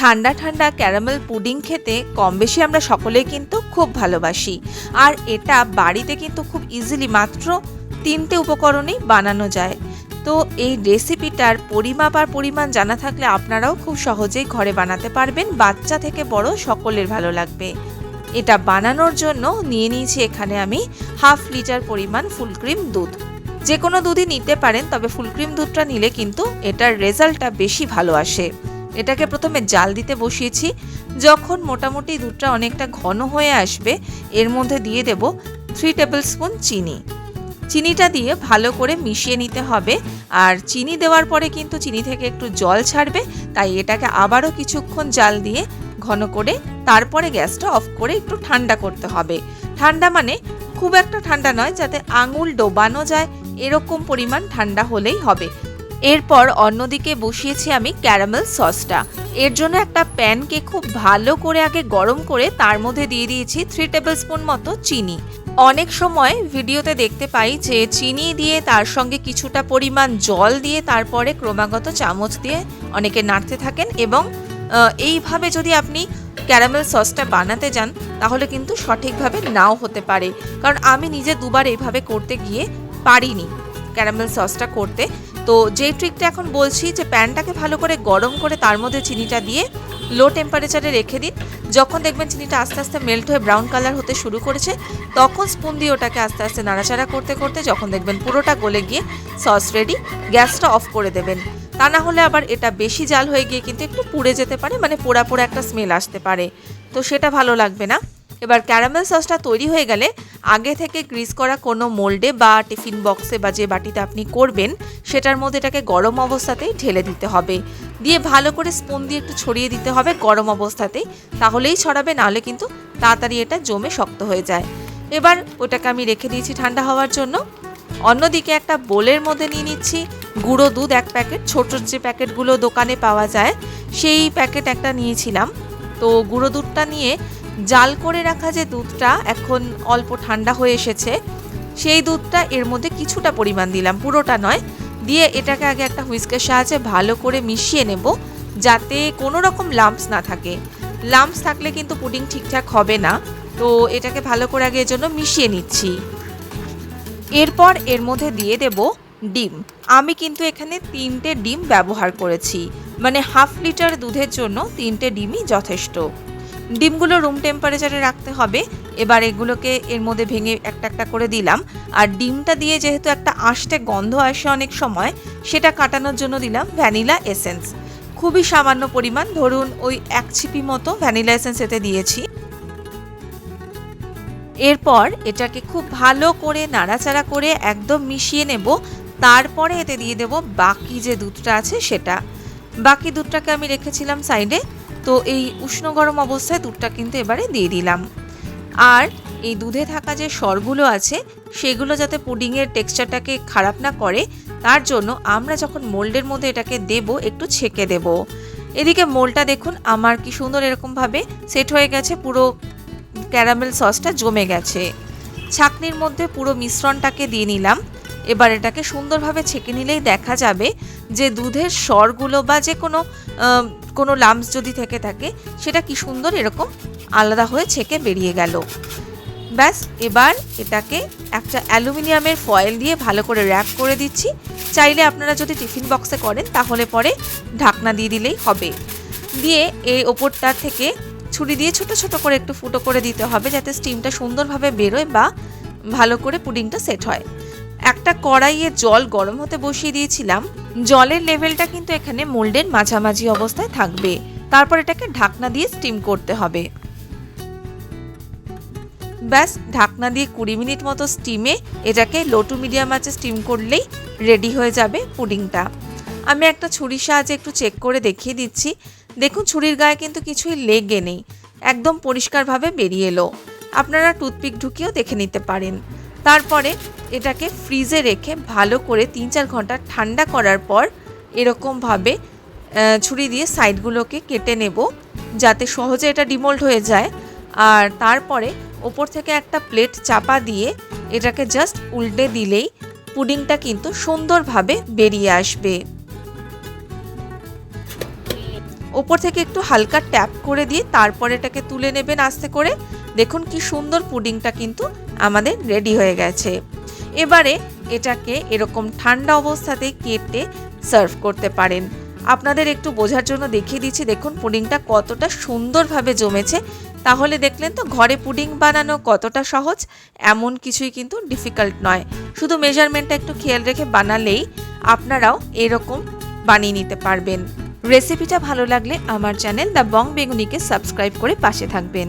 ঠান্ডা ঠান্ডা caramel pudding খেতে কম বেশি আমরা সকলেই কিন্তু খুব ভালোবাসি। আর এটা বাড়িতে কিন্তু খুব ইজিলি মাত্র তিনটে উপকরণেই বানানো যায়। তো এই রেসিপিটার পরিমাপ আর পরিমাণ জানা থাকলে আপনারাও খুব সহজেই ঘরে বানাতে পারবেন, বাচ্চা থেকে বড় সকলের ভালো লাগবে। এটা বানানোর জন্য নিয়ে নিয়েছি এখানে আমি হাফ লিটার পরিমাণ ফুল ক্রিম দুধ। যে কোনো দুধই নিতে পারেন, তবে ফুল ক্রিম দুধটা নিলে কিন্তু এটার রেজাল্টটা বেশি ভালো আসে। এটাকে প্রথমে জাল দিতে বসিয়েছি। যখন মোটামুটি দুধটা অনেকটা ঘন হয়ে আসবে, এর মধ্যে দিয়ে দেব থ্রি টেবিল স্পুন চিনি। চিনিটা দিয়ে ভালো করে মিশিয়ে নিতে হবে। আর চিনি দেওয়ার পরে কিন্তু চিনি থেকে একটু জল ছাড়বে, তাই এটাকে আবারও কিছুক্ষণ জাল দিয়ে ঘন করে তারপরে গ্যাসটা অফ করে একটু ঠান্ডা করতে হবে। ঠান্ডা মানে খুব একটা ঠান্ডা নয়, যাতে আঙুল ডোবানো যায়, এরকম পরিমাণ ঠান্ডা হলেই হবে। এরপর অন্যদিকে বসিয়েছি আমি ক্যারামেল সসটা। এর জন্য একটা প্যানকে খুব ভালো করে আগে গরম করে তার মধ্যে দিয়ে দিয়েছি থ্রি টেবিল স্পুন মতো চিনি। অনেক সময় ভিডিওতে দেখতে পাই যে চিনি দিয়ে তার সঙ্গে কিছুটা পরিমাণ জল দিয়ে তারপরে ক্রমাগত চামচ দিয়ে অনেকে নাড়তে থাকেন এবং এইভাবে যদি আপনি ক্যারামেল সসটা বানাতে যান তাহলে কিন্তু সঠিকভাবে নাও হতে পারে। কারণ আমি নিজে দুবার এইভাবে করতে গিয়ে পারিনি ক্যারামেল সসটা করতে। তো যে ট্রিকটা এখন বলছি যে প্যানটাকে ভালো করে গরম করে তার মধ্যে চিনিটা দিয়ে লো টেম্পারেচারে রেখে দিন। যখন দেখবেন চিনিটা আস্তে আস্তে মেল্ট হয়ে ব্রাউন কালার হতে শুরু করেছে, তখন স্পুন দিয়ে ওটাকে আস্তে আস্তে নাড়াচাড়া করতে করতে যখন দেখবেন পুরোটা গলে গিয়ে সস রেডি গ্যাসটা অফ করে দেবেন। তা না হলে আবার এটা বেশি জাল হয়ে গিয়ে কিন্তু একটু পুড়ে যেতে পারে মানে পোড়া পোড়া একটা স্মেল আসতে পারে। তো সেটা ভালো লাগবে না। এবার ক্যারামেল সসটা তৈরি হয়ে গেলে আগে থেকে গ্রিস করা কোনো মোল্ডে বা টিফিন বক্সে বা যে বাটিতে আপনি করবেন, সেটার মধ্যে এটাকে গরম অবস্থাতেই ঢেলে দিতে হবে। দিয়ে ভালো করে স্পুন দিয়ে একটু ছড়িয়ে দিতে হবে গরম অবস্থাতেই। তাহলেই ছড়াবে, নাহলে কিন্তু তাড়াতাড়ি এটা জমে শক্ত হয়ে যায়। এবার ওটাকে আমি রেখে দিয়েছি ঠান্ডা হওয়ার জন্য। অন্যদিকে একটা বোলের মধ্যে নিয়ে নিচ্ছি। গুঁড়ো দুধ, এক প্যাকেট। ছোট যে প্যাকেটগুলো দোকানে পাওয়া যায়, সেই প্যাকেট একটা নিয়েছিলাম। তো গুঁড়ো দুধটা নিয়ে জাল করে রাখা যে দুধটা এখন অল্প ঠান্ডা হয়ে এসেছে, সেই দুধটা এর মধ্যে কিছুটা পরিমাণ দিলাম, পুরোটা নয়। দিয়ে এটাকে আগে একটা হুইস্কের সাহায্যে ভালো করে মিশিয়ে নেব, যাতে কোনো রকম লাম্পস না থাকে। লাম্পস থাকলে কিন্তু পুডিং ঠিকঠাক হবে না, তো এটাকে ভালো করে আগে জন্য মিশিয়ে নিচ্ছি। এরপর এর মধ্যে দিয়ে দেব ডিম। আমি কিন্তু এখানে তিনটে ডিম ব্যবহার করেছি মানে হাফ লিটার দুধের জন্য তিনটে ডিমই যথেষ্ট। ডিমগুলো রুম টেম্পারেচারে রাখতে হবে। এবার এগুলোকে এর মধ্যে ভেঙে একটা একটা করে দিলাম। আর ডিমটা দিয়ে যেহেতু একটা আষ্টে গন্ধ আসে অনেক সময়, সেটা কাটানোর জন্য দিলাম ভ্যানিলা এসেন্স খুবই সামান্য পরিমাণ, ধরুন ওই এক ছিপি মতো ভ্যানিলা এসেন্স এতে দিয়েছি। এরপর এটাকে খুব ভালো করে নাড়াচাড়া করে একদম মিশিয়ে নেব। তারপরে এতে দিয়ে দেব বাকি যে দুধটা আছে সেটা। বাকি দুধটাকে আমি রেখেছিলাম সাইডে তো এই উষ্ণ গরম অবস্থায় দুধটা কিন্তু এবারে দিয়ে দিলাম। আর এই দুধে থাকা যে স্বরগুলো আছে, সেগুলো যাতে পুডিংয়ের টেক্সচারটাকে খারাপ না করে, তার জন্য আমরা যখন মোল্ডের মধ্যে এটাকে দেব, একটু ছেঁকে দেব। এদিকে মোলটা দেখুন, আমার কি সুন্দর এরকমভাবে সেট হয়ে গেছে, পুরো ক্যারামেল সসটা জমে গেছে। ছাকনির মধ্যে পুরো মিশ্রণটাকে দিয়ে নিলাম। এবার এটাকে সুন্দরভাবে ছেঁকে নিলেই দেখা যাবে যে দুধের স্বরগুলো বা যে কোনো কোনো লাম্পস যদি থেকে থাকে, সেটা কি সুন্দর এরকম আলাদা হয়ে ছেঁকে বেরিয়ে গেল। ব্যাস, এবার এটাকে একটা অ্যালুমিনিয়ামের ফয়েল দিয়ে ভালো করে র্যাপ করে দিচ্ছি। চাইলে আপনারা যদি টিফিন বক্সে করেন, তাহলে পরে ঢাকনা দিয়ে দিলেই হবে। দিয়ে এই ওপরটা থেকে ছুরি দিয়ে ছোট ছোট করে একটু ফুটো করে দিতে হবে, যাতে স্টিমটা সুন্দরভাবে বেরোয় বা ভালো করে পুডিংটা সেট হয়। একটা কড়াইয়ে জল গরম হতে বসিয়ে দিয়েছিলাম। জলের লেভেলটা কিন্তু এখানে মোল্ডের মাঝামাঝি অবস্থায় থাকবে। তারপর এটাকে ঢাকনা দিয়ে স্টিম করতে হবে। ব্যাস, ঢাকনা দিয়ে কুড়ি মিনিট মতো স্টিমে এটাকে লো টু মিডিয়াম আঁচে স্টিম করলেই রেডি হয়ে যাবে পুডিংটা। আমি একটা ছুরির সাহায্যে একটু চেক করে দেখিয়ে দিচ্ছি। দেখুন, ছুরির গায়ে কিন্তু কিছুই লেগে নেই। একদম পরিষ্কারভাবে বেরিয়ে এলো। আপনারা টুথপিক ঢুকিয়েও দেখে নিতে পারেন। তারপরে এটাকে ফ্রিজে রেখে ভালো করে তিন চার ঘণ্টা ঠান্ডা করার পর এরকমভাবে ছুরি দিয়ে সাইডগুলোকে কেটে নেব যাতে সহজে এটা ডিমোল্ড হয়ে যায়। আর তারপরে ওপর থেকে একটা প্লেট চাপা দিয়ে এটাকে জাস্ট উল্টে দিলেই পুডিংটা কিন্তু সুন্দরভাবে বেরিয়ে আসবে। ওপর থেকে একটু হালকা ট্যাপ করে দিয়ে তারপর এটাকে তুলে নেবেন আস্তে করে। দেখুন কি সুন্দর পুডিংটা কিন্তু আমাদের রেডি হয়ে গেছে। এবারে এটাকে এরকম ঠান্ডা অবস্থাতে কেটে সার্ভ করতে পারেন। আপনাদের একটু বোঝার জন্য দেখিয়ে দিচ্ছি, দেখুন পুডিংটা কতটা সুন্দরভাবে জমেছে। তাহলে দেখলেন তো ঘরে পুডিং বানানো কতটা সহজ, এমন কিছুই কিন্তু ডিফিকাল্ট নয়। শুধু মেজারমেন্টটা একটু খেয়াল রেখে বানালেই আপনারাও এরকম বানিয়ে নিতে পারবেন। রেসিপিটা ভালো লাগলে আমার চ্যানেল দ্য বং বেগুনিকে সাবস্ক্রাইব করে পাশে থাকবেন।